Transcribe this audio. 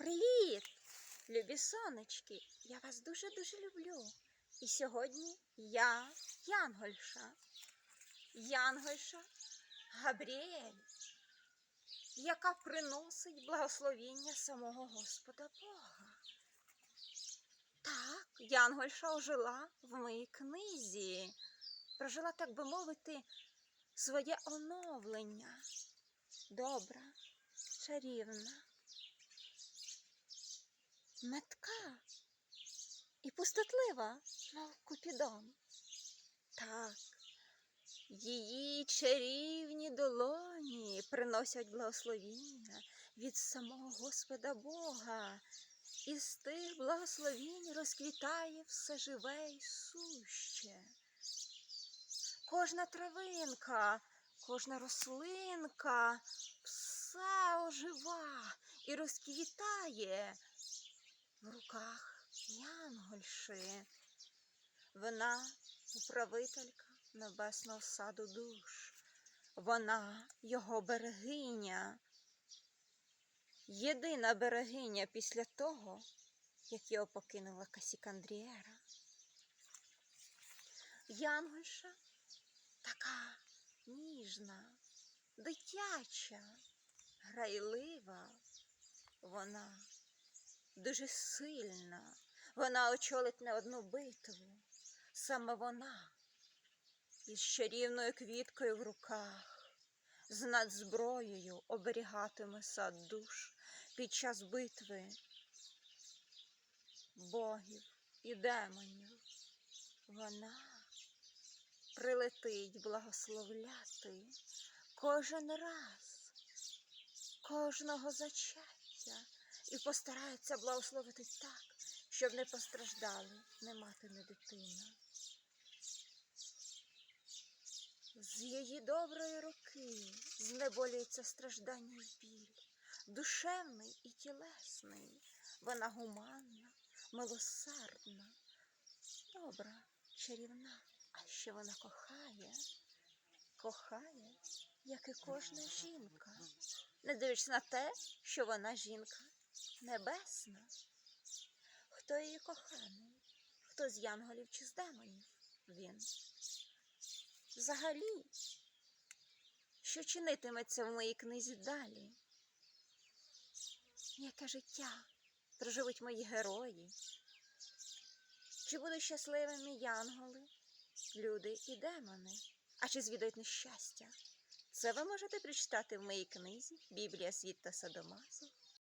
Привіт, любі сонечки! Я вас дуже-дуже люблю. І сьогодні я Янгольша. Янгольша Габріель, яка приносить благословіння самого Господа Бога. Так, Янгольша ожила в моїй книзі, прожила, так би мовити, своє оновлення. Добра, чарівна, метка і пустотлива, мов Купідон. Так, її чарівні долоні приносять благословіння від самого Господа Бога. І з тих благословінь розквітає все живе й суще. Кожна травинка, кожна рослинка, все ожива і розквітає в руках Янгольши. Вона управителька небесного саду душ. Вона його берегиня. Єдина берегиня після того, як його покинула Касікандрієра. Янгольша така ніжна, дитяча, грайлива. Вона дуже сильна. Вона очолить не одну битву. Саме вона із чарівною квіткою в руках, з надзброєю оберігатиме сад душ під час битви богів і демонів. Вона прилетить благословляти кожен раз, кожного зачаття і постарається благословити так, щоб не постраждали не мати, не дитина. З її доброї руки знеболюється страждання й біль, душевний і тілесний. Вона гуманна, милосердна, добра, чарівна. А ще вона кохає, кохає, як і кожна жінка, не дивлячись на те, що вона жінка небесна. Хто її коханий? Хто з янголів чи з демонів? Він. Взагалі, що чинитиметься в моїй книзі далі? Яке життя проживуть мої герої? Чи будуть щасливими янголи, люди і демони? А чи звідають нещастя? Це ви можете прочитати в моїй книзі Біблія світ та Садомазу.